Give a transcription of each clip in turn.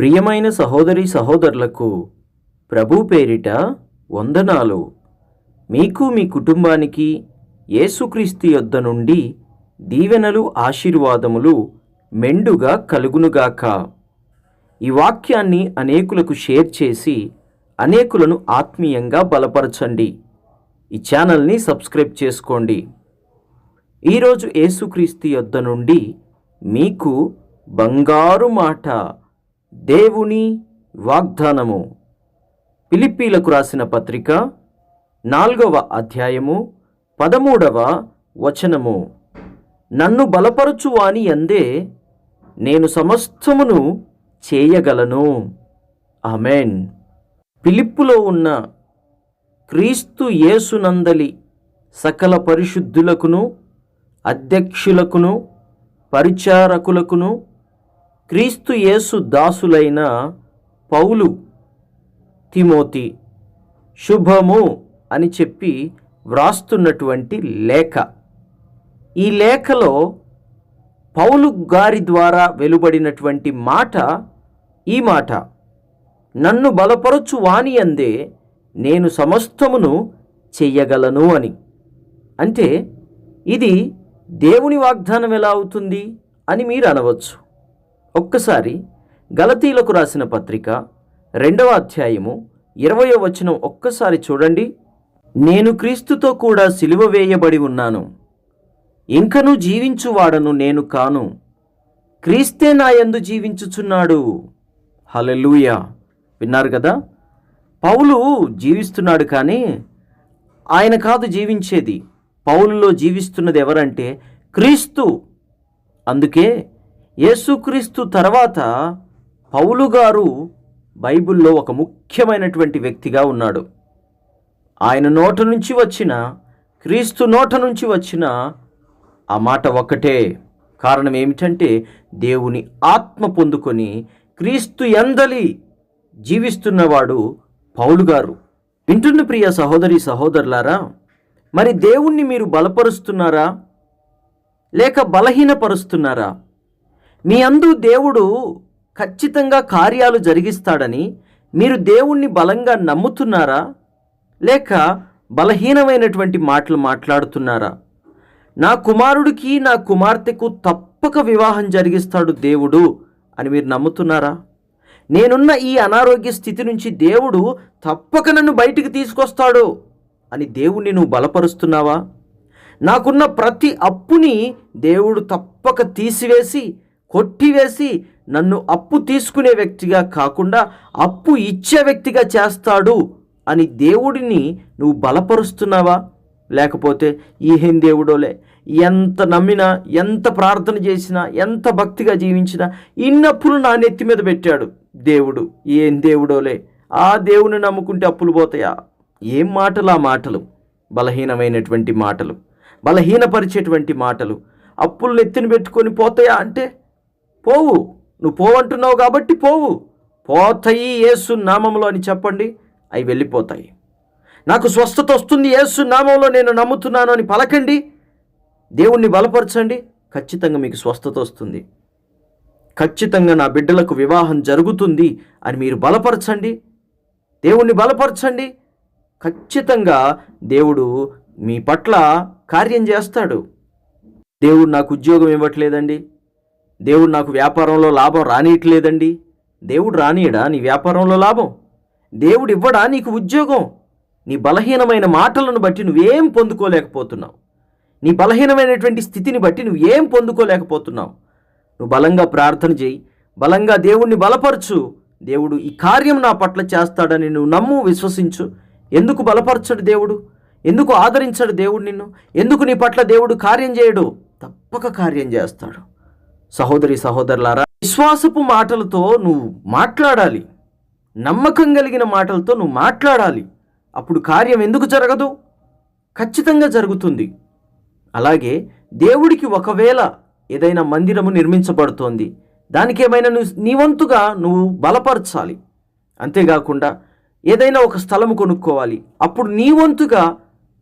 ప్రియమైన సహోదరి సహోదరులకు ప్రభు పేరిట వందనాలు. మీకు మీ కుటుంబానికి యేసుక్రీస్తు యొద్ద నుండి దీవెనలు ఆశీర్వాదములు మెండుగా కలుగునుగాక. ఈ వాక్యాన్ని అనేకులకు షేర్ చేసి అనేకులను ఆత్మీయంగా బలపరచండి. ఈ ఛానల్ని సబ్స్క్రైబ్ చేసుకోండి. ఈరోజు యేసుక్రీస్తు యొద్ద నుండి మీకు బంగారు మాట దేవుని వాగ్దానము. పిలిప్పీలకు రాసిన పత్రిక నాలుగవ అధ్యాయము పదమూడవ వచనము. నన్ను బలపరచువాని అందే నేను సమస్తమును చేయగలను. ఆమెన్. పిలిప్పులో ఉన్న క్రీస్తు యేసునందలి సకల పరిశుద్ధులకును అధ్యక్షులకును పరిచారకులకును క్రీస్తు యేసు దాసులైన పౌలు తిమోతి శుభము అని చెప్పి వ్రాస్తున్నటువంటి లేఖ. ఈ లేఖలో పౌలు గారి ద్వారా వెలువడినటువంటి మాట ఈ మాట నన్ను బలపరచు వాని అందే నేను సమస్తమును చెయ్యగలను అని. అంటే ఇది దేవుని వాగ్దానం ఎలా అవుతుంది అని మీరు అనవచ్చు. ఒక్కసారి గలతీలకు రాసిన పత్రిక రెండవ అధ్యాయము ఇరవయో వచనం ఒక్కసారి చూడండి. నేను క్రీస్తుతో కూడా సిలువ వేయబడి ఉన్నాను. ఇంకను జీవించువాడను నేను కాను. క్రీస్తే నా యందు జీవించుచున్నాడు. హలెలూయా విన్నారు కదా? పౌలు జీవిస్తున్నాడు కానీ ఆయన కాదు జీవించేది. పౌలులో జీవిస్తున్నది ఎవరంటే క్రీస్తు. అందుకే యేసుక్రీస్తు తర్వాత పౌలు గారు బైబిల్లో ఒక ముఖ్యమైనటువంటి వ్యక్తిగా ఉన్నాడు. ఆయన నోట నుంచి వచ్చిన క్రీస్తు నోట నుంచి వచ్చిన ఆ మాట ఒక్కటే. కారణం ఏమిటంటే దేవుని ఆత్మ పొందుకొని క్రీస్తు ఎందలి జీవిస్తున్నవాడు పౌలు గారు. వింటున్న ప్రియ సహోదరి సహోదరులారా మరి దేవుణ్ణి మీరు బలపరుస్తున్నారా? లేక బలహీనపరుస్తున్నారా? మీ అందు దేవుడు ఖచ్చితంగా కార్యాలు జరిగిస్తాడని మీరు దేవుణ్ణి బలంగా నమ్ముతున్నారా? లేక బలహీనమైనటువంటి మాటలు మాట్లాడుతున్నారా? నా కుమారుడికి నా కుమార్తెకు తప్పక వివాహం జరిగిస్తాడు దేవుడు అని మీరు నమ్ముతున్నారా? నేనున్న ఈ అనారోగ్య స్థితి నుంచి దేవుడు తప్పక నన్ను బయటికి తీసుకొస్తాడు అని దేవుణ్ణి నువ్వు బలపరుస్తున్నావా? నాకున్న ప్రతి అప్పుని దేవుడు తప్పక తీసివేసి కొట్టివేసి నన్ను అప్పు తీసుకునే వ్యక్తిగా కాకుండా అప్పు ఇచ్చే వ్యక్తిగా చేస్తాడు అని దేవుడిని నువ్వు బలపరుస్తున్నావా? లేకపోతే ఏం దేవుడోలే ఎంత నమ్మినా ఎంత ప్రార్థన చేసినా ఎంత భక్తిగా జీవించినా ఇన్నప్పులు నా నెత్తి మీద పెట్టాడు దేవుడు. ఏం దేవుడోలే ఆ దేవుని నమ్ముకుంటే అప్పులు పోతాయా? ఏం మాటలు ఆ మాటలు? బలహీనమైనటువంటి మాటలు బలహీనపరిచేటువంటి మాటలు అప్పులు నెత్తిన పెట్టుకొని పోతాయా అంటే పోవు. నువ్వు పోవంటున్నావు కాబట్టి పోవు. పోతాయి యేసు నామంలో అని చెప్పండి. అవి వెళ్ళిపోతాయి. నాకు స్వస్థత వస్తుంది యేసు నామంలో నేను నమ్ముతున్నాను అని పలకండి. దేవుణ్ణి బలపరచండి. ఖచ్చితంగా మీకు స్వస్థత వస్తుంది. ఖచ్చితంగా నా బిడ్డలకు వివాహం జరుగుతుంది అని మీరు బలపరచండి. దేవుణ్ణి బలపరచండి. ఖచ్చితంగా దేవుడు మీ పట్ల కార్యం చేస్తాడు. దేవుడు నాకు ఉద్యోగం ఇవ్వట్లేదండి. దేవుడు నాకు వ్యాపారంలో లాభం రానియట్లేదండి. దేవుడు రానియడా? నీ వ్యాపారంలో లాభం. దేవుడు ఇవ్వడా? నీకు ఉద్యోగం. నీ బలహీనమైన మాటలను బట్టి నువ్వేం పొందుకోలేకపోతున్నావు. నీ బలహీనమైనటువంటి స్థితిని బట్టి నువ్వు ఏం పొందుకోలేకపోతున్నావు. నువ్వు బలంగా ప్రార్థన చేయి. బలంగా దేవుణ్ణి బలపరచు. దేవుడు ఈ కార్యం నా పట్ల చేస్తాడని నువ్వు నమ్ము విశ్వసించు. ఎందుకు బలపరచడు దేవుడు? ఎందుకు ఆదరించడు దేవుడు నిన్ను? ఎందుకు నీ పట్ల దేవుడు కార్యం చేయడు? తప్పక కార్యం చేస్తాడు. సహోదరి సహోదరులారా విశ్వాసపు మాటలతో నువ్వు మాట్లాడాలి. నమ్మకం కలిగిన మాటలతో నువ్వు మాట్లాడాలి. అప్పుడు కార్యం ఎందుకు జరగదు? ఖచ్చితంగా జరుగుతుంది. అలాగే దేవుడికి ఒకవేళ ఏదైనా మందిరము నిర్మించబడుతోంది దానికి ఏమైనా నువ్వు నీ వంతుగా నువ్వు బలపరచాలి. అంతేకాకుండా ఏదైనా ఒక స్థలము కొనుక్కోవాలి. అప్పుడు నీ వంతుగా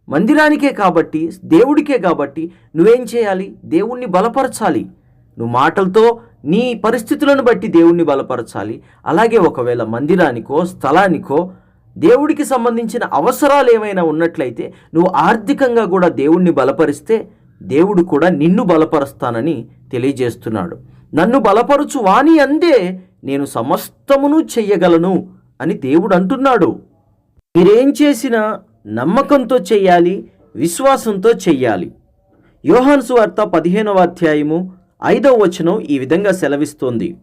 మందిరానికే కాబట్టి దేవుడికే కాబట్టి నువ్వేం చేయాలి? దేవుణ్ణి బలపరచాలి. నువ్వు మాటలతో నీ పరిస్థితులను బట్టి దేవుణ్ణి బలపరచాలి. అలాగే ఒకవేళ మందిరానికో స్థలానికో దేవుడికి సంబంధించిన అవసరాలు ఏమైనా ఉన్నట్లయితే నువ్వు ఆర్థికంగా కూడా దేవుణ్ణి బలపరిస్తే దేవుడు కూడా నిన్ను బలపరుస్తానని తెలియజేస్తున్నాడు. నన్ను బలపరుచు వాణి అందే నేను సమస్తమును చెయ్యగలను అని దేవుడు అంటున్నాడు. మీరేం చేసినా నమ్మకంతో చెయ్యాలి విశ్వాసంతో చెయ్యాలి. యోహాను వార్త పదిహేనవ అధ్యాయము ఐదవ వచనం ఈ విధంగా సెలవిస్తోంది.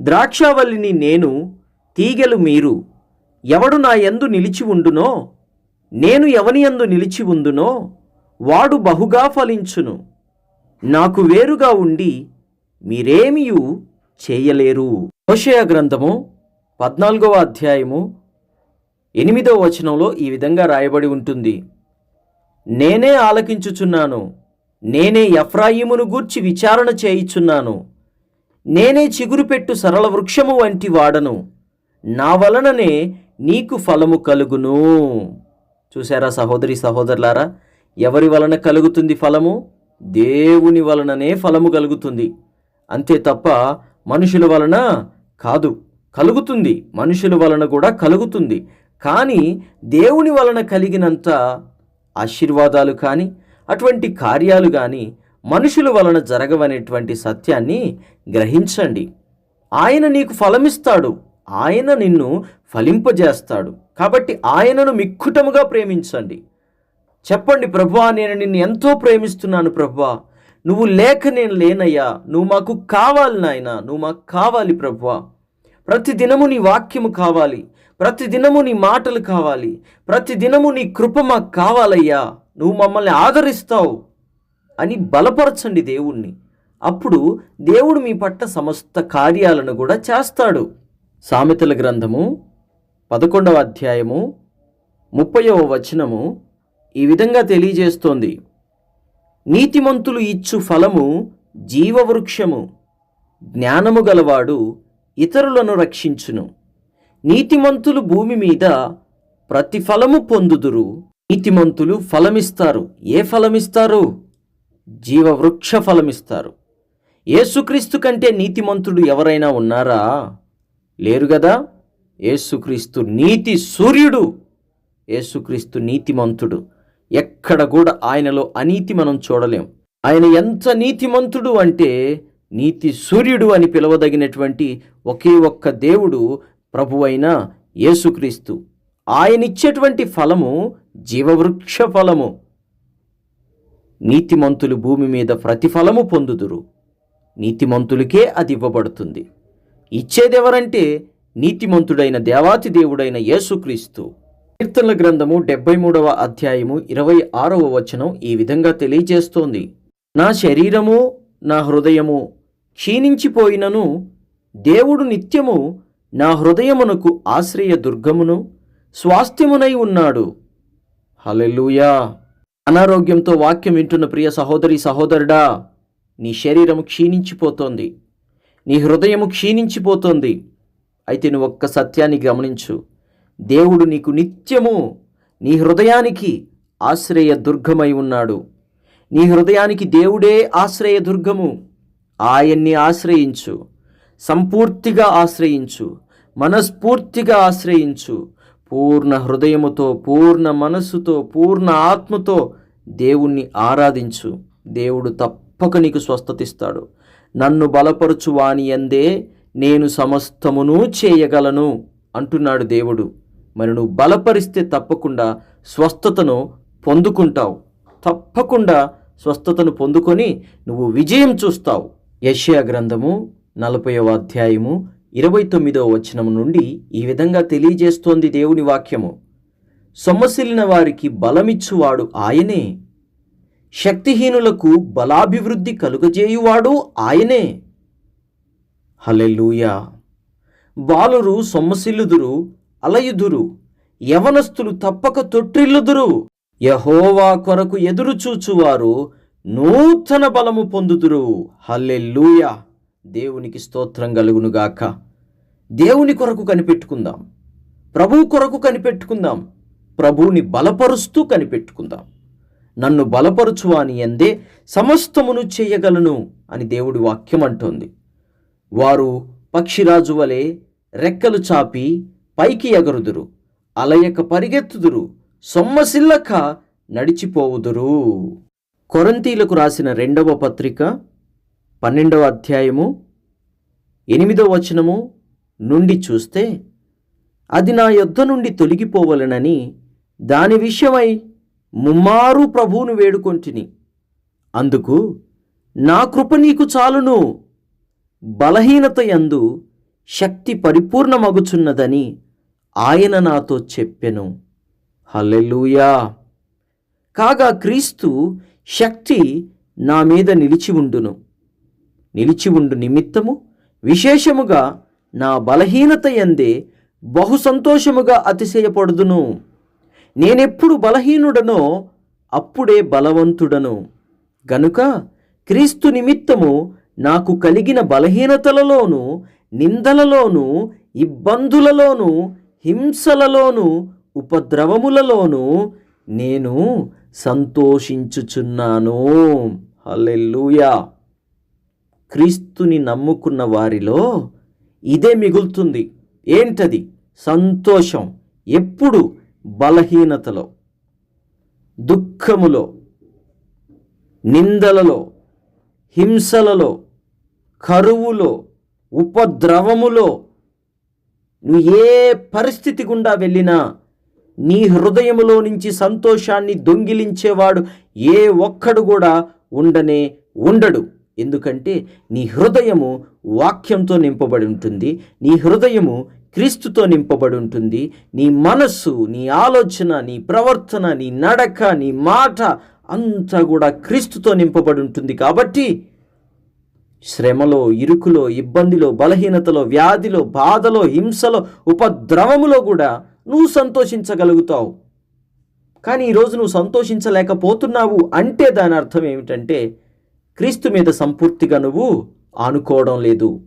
ద్రాక్షావల్లిని నేను తీగెలు మీరు ఎవడు నా యందు నిలిచి ఉండునో నేను ఎవని యందు నిలిచి ఉందునో వాడు బహుగా ఫలించును. నాకు వేరుగా ఉండి మీరేమియు చేయలేరు. హోషయ గ్రంథము పద్నాలుగవ అధ్యాయము ఎనిమిదవ వచనంలో ఈ విధంగా రాయబడి ఉంటుంది. నేనే ఆలకించుచున్నాను నేనే ఎఫ్రాయిమును గూర్చి విచారణ చేయుచున్నాను. నేనే చిగురుపెట్టు సరళ వృక్షము వంటి వాడను. నా వలననే నీకు ఫలము కలుగును. చూసారా సహోదరి సహోదరులారా? ఎవరి వలన కలుగుతుంది ఫలము? దేవుని వలననే ఫలము కలుగుతుంది. అంతే తప్ప మనుషుల వలన కాదు కలుగుతుంది. మనుషుల వలన కూడా కలుగుతుంది. కానీ దేవుని వలన కలిగినంత ఆశీర్వాదాలు కానీ అటువంటి కార్యాలు కానీ మనుషుల వలన జరగవనేటువంటి సత్యాన్ని గ్రహించండి. ఆయన నీకు ఫలమిస్తాడు. ఆయన నిన్ను ఫలింపజేస్తాడు. కాబట్టి ఆయనను మిక్కుటముగా ప్రేమించండి. చెప్పండి ప్రభువా నేను నిన్ను ఎంతో ప్రేమిస్తున్నాను ప్రభువా నువ్వు లేక నేను లేనయ్యా. నువ్వు మాకు కావాలి నాయన. నువ్వు మాకు కావాలి ప్రభువా ప్రతి దినము నీ వాక్యము కావాలి. ప్రతి దినము నీ మాటలు కావాలి. ప్రతి దినము నీ కృప మాకు కావాలయ్యా. నువ్వు మమ్మల్ని ఆదరిస్తావు అని బలపరచండి దేవుణ్ణి. అప్పుడు దేవుడు మీ పట్ల సమస్త కార్యాలను కూడా చేస్తాడు. సామెతల గ్రంథము పదకొండవ అధ్యాయము ముప్పయవ వచనము ఈ విధంగా తెలియజేస్తోంది. నీతిమంతులు ఇచ్చు ఫలము జీవవృక్షము జ్ఞానము గలవాడు ఇతరులను రక్షించును. నీతిమంతులు భూమి మీద ప్రతిఫలము పొందుదురు. నీతిమంతులు ఫలమిస్తారు. ఏ ఫలమిస్తారు? జీవవృక్ష ఫలమిస్తారు. ఏసుక్రీస్తు కంటే నీతిమంతుడు ఎవరైనా ఉన్నారా? లేరు కదా ఏసుక్రీస్తు నీతి సూర్యుడు. ఏసుక్రీస్తు నీతిమంతుడు. ఎక్కడ కూడా ఆయనలో అనీతి మనం చూడలేం. ఆయన ఎంత నీతిమంతుడు అంటే నీతి సూర్యుడు అని పిలవదగినటువంటి ఒకే ఒక్క దేవుడు ప్రభువైన యేసుక్రీస్తు. ఆయన ఇచ్చేటువంటి ఫలము జీవవృక్ష ఫలము నీతిమంతులు భూమి మీద ప్రతిఫలము పొందుదురు. నీతిమంతులకే అది ఇవ్వబడుతుంది. ఇచ్చేదెవరంటే నీతిమంతుడైన దేవాతి దేవుడైన యేసుక్రీస్తు. కీర్తనల గ్రంథము డెబ్బై మూడవ అధ్యాయము ఇరవై ఆరవ వచనం ఈ విధంగా తెలియజేస్తోంది. నా శరీరము నా హృదయము క్షీణించిపోయినను దేవుడు నిత్యము నా హృదయమునకు ఆశ్రయ దుర్గమును స్వాస్థ్యమునై ఉన్నాడు. హల్లెలూయా. అనారోగ్యంతో వాక్యం వింటున్న ప్రియ సహోదరి సహోదరుడా నీ శరీరము క్షీణించిపోతోంది. నీ హృదయము క్షీణించిపోతోంది. అయితే నువ్వు ఒక్క సత్యాన్ని గమనించు. దేవుడు నీకు నిత్యము నీ హృదయానికి ఆశ్రయ దుర్గమై ఉన్నాడు. నీ హృదయానికి దేవుడే ఆశ్రయ దుర్గము. ఆయన్ని ఆశ్రయించు. సంపూర్తిగా ఆశ్రయించు. మనస్ఫూర్తిగా ఆశ్రయించు. పూర్ణ హృదయముతో పూర్ణ మనస్సుతో పూర్ణ ఆత్మతో దేవుణ్ణి ఆరాధించు. దేవుడు తప్పక నీకు స్వస్థతిస్తాడు. నన్ను బలపరచు వాని ఎందే నేను సమస్తమును చేయగలను అంటున్నాడు దేవుడు. మరి నువ్వు బలపరిస్తే తప్పకుండా స్వస్థతను పొందుకుంటావు. తప్పకుండా స్వస్థతను పొందుకొని నువ్వు విజయం చూస్తావు. యెషయా గ్రంథము నలభైవ అధ్యాయము ఇరవై తొమ్మిదో వచనం నుండి ఈ విధంగా తెలియజేస్తోంది దేవుని వాక్యము. సొమ్మసిల్లిన వారికి బలమిచ్చువాడు ఆయనే. శక్తిహీనులకు బలాభివృద్ధి కలుగజేయువాడు ఆయనే. హలెలూయా బాలురు సొమ్మసిల్లుదురు అలయుదురు యవనస్తులు తప్పక తొట్టిల్లుదురు. యహోవా కొరకు ఎదురుచూచువారు నూతన బలము పొందుదురు. హల్లెలూయా. దేవునికి స్తోత్రం కలుగునుగాక దేవుని కొరకు కనిపెట్టుకుందాం. ప్రభు కొరకు కనిపెట్టుకుందాం. ప్రభువుని బలపరుస్తూ కనిపెట్టుకుందాం. నన్ను బలపరుచు అని ఎందే సమస్తమును చేయగలను అని దేవుడి వాక్యం అంటోంది. వారు పక్షిరాజు వలె రెక్కలు చాపి పైకి ఎగరుదురు. అలయక పరిగెత్తుదురు. సొమ్మసిల్లక నడిచిపోవుదురు. కొరంతీలకు రాసిన రెండవ పత్రిక పన్నెండవ అధ్యాయము ఎనిమిదవ వచనము నుండి చూస్తే అది నా యొద్ద నుండి తొలగిపోవలనని దాని విషయమై ముమ్మారు ప్రభువును వేడుకొంటిని. అందుకు నా కృప నీకు చాలును. బలహీనత యందు శక్తి పరిపూర్ణమగుచున్నదని ఆయన నాతో చెప్పెను. హల్లెలూయా! కాగా క్రీస్తు శక్తి నా మీద నిలిచి ఉండును. నిలిచి ఉండు నిమిత్తము. విశేషముగా నా బలహీనత ఎందే బహు సంతోషముగా అతిశయపడుదును. నేనెప్పుడు బలహీనుడనో అప్పుడే బలవంతుడను. గనుక క్రీస్తు నిమిత్తము నాకు కలిగిన బలహీనతలలోను నిందలలోను ఇబ్బందులలోను హింసలలోను ఉపద్రవములలోను నేను సంతోషించుచున్నాను. హల్లెలూయా. క్రీస్తుని నమ్ముకున్న వారిలో ఇదే మిగులుతుంది. ఏంటది? సంతోషం. ఎప్పుడు? బలహీనతలో. దుఃఖములో. నిందలలో. హింసలలో. కరువులో. ఉపద్రవములో. నువ్వు ఏ పరిస్థితి గుండా వెళ్ళినా నీ హృదయములో నుంచి సంతోషాన్ని దొంగిలించేవాడు ఏ ఒక్కడు కూడా ఉండనే ఉండడు. ఎందుకంటే నీ హృదయము వాక్యంతో నింపబడి ఉంటుంది నీ హృదయము క్రీస్తుతో నింపబడి ఉంటుంది. నీ మనస్సు నీ ఆలోచన నీ ప్రవర్తన నీ నడక నీ మాట అంతా కూడా క్రీస్తుతో నింపబడి ఉంటుంది కాబట్టి శ్రమలో ఇరుకులో ఇబ్బందిలో బలహీనతలో వ్యాధిలో బాధలో హింసలో ఉపద్రవములో కూడా నువ్వు సంతోషించగలుగుతావు. కానీ ఈరోజు నువ్వు సంతోషించలేకపోతున్నావు అంటే దాని అర్థం ఏమిటంటే క్రీస్తు మీద సంపూర్తిగా నువ్వు ఆనుకోవడం లేదు.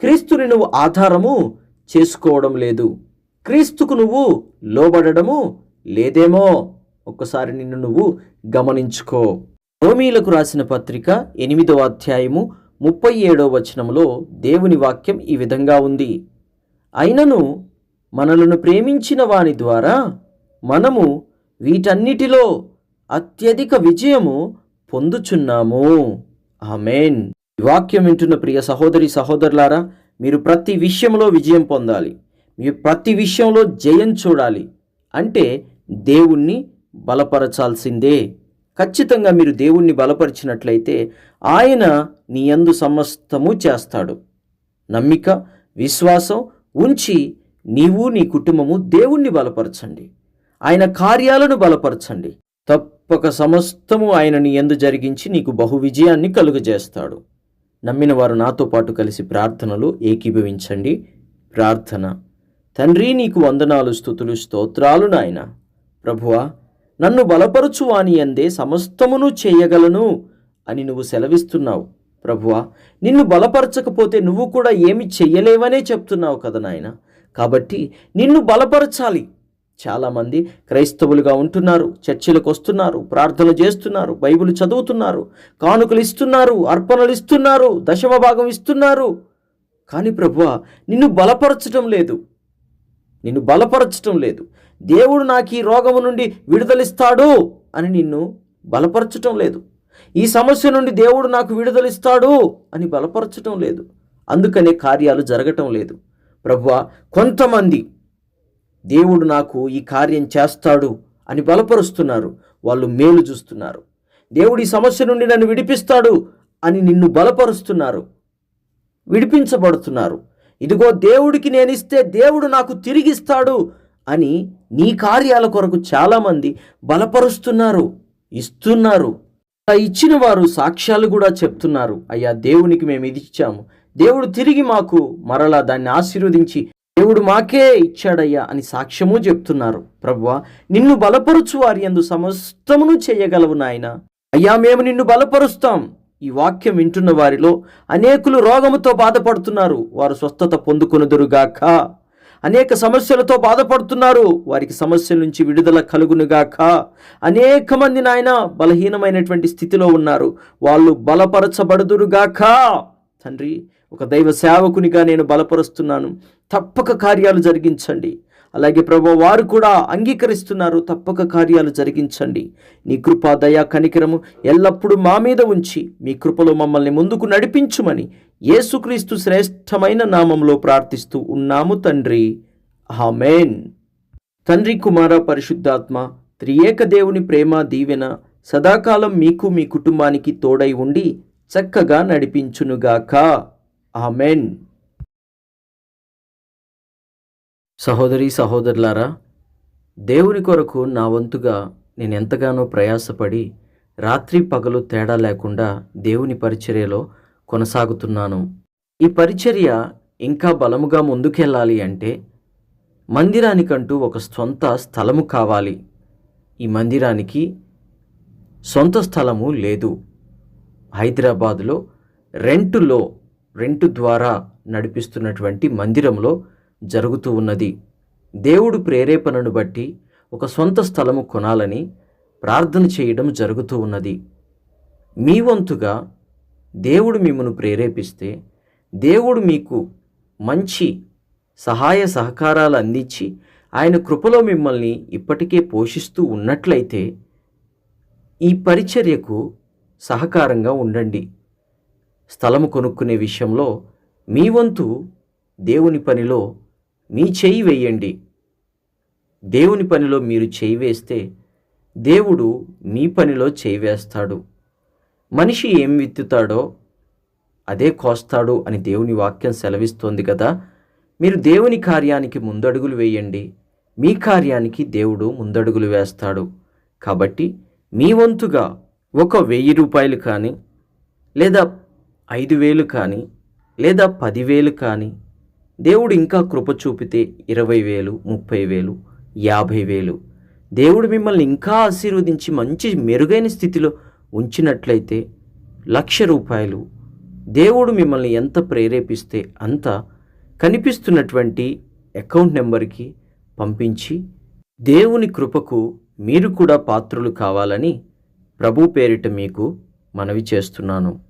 క్రీస్తుని నువ్వు ఆధారము చేసుకోవడం లేదు. క్రీస్తుకు నువ్వు లోబడడము లేదేమో? ఒక్కసారి నిన్ను నువ్వు గమనించుకో. రోమీలకు రాసిన పత్రిక ఎనిమిదవ అధ్యాయము ముప్పై ఏడవ వచనంలో దేవుని వాక్యం ఈ విధంగా ఉంది. అయినను మనలను ప్రేమించిన వాని ద్వారా మనము వీటన్నిటిలో అత్యధిక విజయము పొందుచున్నాము. ఆమెన్. ఈ వాక్యం వింటున్న ప్రియ సహోదరి సహోదరులారా మీరు ప్రతి విషయంలో విజయం పొందాలి. మీరు ప్రతి విషయంలో జయం చూడాలి. అంటే దేవుణ్ణి బలపరచాల్సిందే. ఖచ్చితంగా మీరు దేవుణ్ణి బలపరిచినట్లయితే ఆయన నీ యందు సమస్తము చేస్తాడు. నమ్మిక విశ్వాసం ఉంచి నీవు నీ కుటుంబము దేవుణ్ణి బలపరచండి. ఆయన కార్యాలను బలపరచండి. తప్పక సమస్తము ఆయనని ఎందు జరిగించి నీకు బహు విజయాన్ని కలుగజేస్తాడు. నమ్మిన వారు నాతో పాటు కలిసి ప్రార్థనలు ఏకీభవించండి. ప్రార్థన. తండ్రి నీకు వందనాలు స్థుతులు స్తోత్రాలు నాయన. ప్రభువా నన్ను బలపరుచు వాని అందే సమస్తమును చేయగలను అని నువ్వు సెలవిస్తున్నావు. ప్రభువా నిన్ను బలపరచకపోతే నువ్వు కూడా ఏమి చెయ్యలేవనే చెప్తున్నావు కదా నాయన. కాబట్టి నిన్ను బలపరచాలి. చాలామంది క్రైస్తవులుగా ఉంటున్నారు చర్చిలకు వస్తున్నారు ప్రార్థన చేస్తున్నారు బైబిల్ చదువుతున్నారు కానుకలు ఇస్తున్నారు అర్పణలు ఇస్తున్నారు దశమ భాగం ఇస్తున్నారు. కానీ ప్రభువ నిన్ను బలపరచటం లేదు. నిన్ను బలపరచటం లేదు. దేవుడు నాకు ఈ రోగము నుండి విడుదలిస్తాడు అని నిన్ను బలపరచటం లేదు. ఈ సమస్య నుండి దేవుడు నాకు విడుదలిస్తాడు అని బలపరచటం లేదు. అందుకనే కార్యాలు జరగటం లేదు. ప్రభువ కొంతమంది దేవుడు నాకు ఈ కార్యం చేస్తాడు అని బలపరుస్తున్నారు. వాళ్ళు మేలు చూస్తున్నారు. దేవుడు ఈ సమస్య నుండి నన్ను విడిపిస్తాడు అని నిన్ను బలపరుస్తున్నారు. విడిపించబడుతున్నారు. ఇదిగో దేవుడికి నేను ఇస్తే దేవుడు నాకు తిరిగిస్తాడు అని నీ కార్యాల కొరకు చాలామంది బలపరుస్తున్నారు ఇస్తున్నారు. ఇచ్చిన వారు సాక్ష్యాలు కూడా చెప్తున్నారు. అయ్యా దేవునికి మేము ఇది ఇచ్చాము. దేవుడు తిరిగి మాకు మరలా దాన్ని ఆశీర్వదించి దేవుడు మాకే ఇచ్చాడయ్యా అని సాక్ష్యము చెప్తున్నారు. ప్రభువా నిన్ను బలపరుచు వారి ఎందు సమస్తమును చేయగలవు నాయన. అయ్యా మేము నిన్ను బలపరుస్తాం. ఈ వాక్యం వింటున్న వారిలో అనేకులు రోగముతో బాధపడుతున్నారు. వారు స్వస్థత పొందుకునుదురుగాక. అనేక సమస్యలతో బాధపడుతున్నారు. వారికి సమస్యల నుంచి విడుదల కలుగునుగాక. అనేక మంది నాయన బలహీనమైనటువంటి స్థితిలో ఉన్నారు. వాళ్ళు బలపరచబడుదురుగాక. తండ్రి ఒక దైవ సేవకునిగా నేను బలపరుస్తున్నాను. తప్పక కార్యాలు జరిగించండి. అలాగే ప్రభు వారు కూడా అంగీకరిస్తున్నారు. తప్పక కార్యాలు జరిగించండి. నీ కృప దయా కనికరము ఎల్లప్పుడూ మా మీద ఉంచి మీ కృపలో మమ్మల్ని ముందుకు నడిపించుమని యేసుక్రీస్తు శ్రేష్టమైన నామంలో ప్రార్థిస్తూ ఉన్నాము తండ్రి. హామేన్ తండ్రి కుమార పరిశుద్ధాత్మ త్రియేక దేవుని ప్రేమ దీవెన సదాకాలం మీకు మీ కుటుంబానికి తోడై ఉండి చక్కగా నడిపించునుగాక. ఆమెన్. సహోదరి సహోదరులారా దేవుని కొరకు నా వంతుగా నేను ఎంతగానో ప్రయాసపడి రాత్రి పగలు తేడా లేకుండా దేవుని పరిచర్యలో కొనసాగుతున్నాను. ఈ పరిచర్య ఇంకా బలముగా ముందుకెళ్ళాలి అంటే మందిరానికంటూ ఒక సొంత స్థలము కావాలి. ఈ మందిరానికి సొంత స్థలము లేదు. హైదరాబాదులో రెంటులో రెంటు ద్వారా నడిపిస్తున్నటువంటి మందిరంలో జరుగుతూ ఉన్నది. దేవుడు ప్రేరేపణను బట్టి ఒక సొంత స్థలము కొనాలని ప్రార్థన చేయడం జరుగుతూ ఉన్నది. మీ వంతుగా దేవుడు మిమ్మను ప్రేరేపిస్తే దేవుడు మీకు మంచి సహాయ సహకారాలు అందించి ఆయన కృపలో మిమ్మల్ని ఇప్పటికే పోషిస్తూ ఉన్నట్లయితే ఈ పరిచర్యకు సహకారంగా ఉండండి. స్థలము కొనుక్కునే విషయంలో మీ వంతు దేవుని పనిలో మీ చేయి వేయండి. దేవుని పనిలో మీరు చేయి వేస్తే దేవుడు మీ పనిలో చేయి వేస్తాడు. మనిషి ఏం విత్తుతాడో అదే కోస్తాడు అని దేవుని వాక్యం సెలవిస్తోంది కదా. మీరు దేవుని కార్యానికి ముందడుగులు వేయండి. మీ కార్యానికి దేవుడు ముందడుగులు వేస్తాడు. కాబట్టి మీ వంతుగా ఒక వెయ్యి రూపాయలు కానీ లేదా ఐదు వేలు కానీ లేదా పదివేలు కానీ దేవుడు ఇంకా కృప చూపితే ఇరవై వేలు ముప్పై వేలు యాభై వేలు. దేవుడు మిమ్మల్ని ఇంకా ఆశీర్వదించి మంచి మెరుగైన స్థితిలో ఉంచినట్లయితే లక్ష రూపాయలు. దేవుడు మిమ్మల్ని ఎంత ప్రేరేపిస్తే అంత కనిపిస్తున్నటువంటి అకౌంట్ నెంబర్కి పంపించి దేవుని కృపకు మీరు కూడా పాత్రులు కావాలని ప్రభు పేరిట మీకు మనవి చేస్తున్నాను.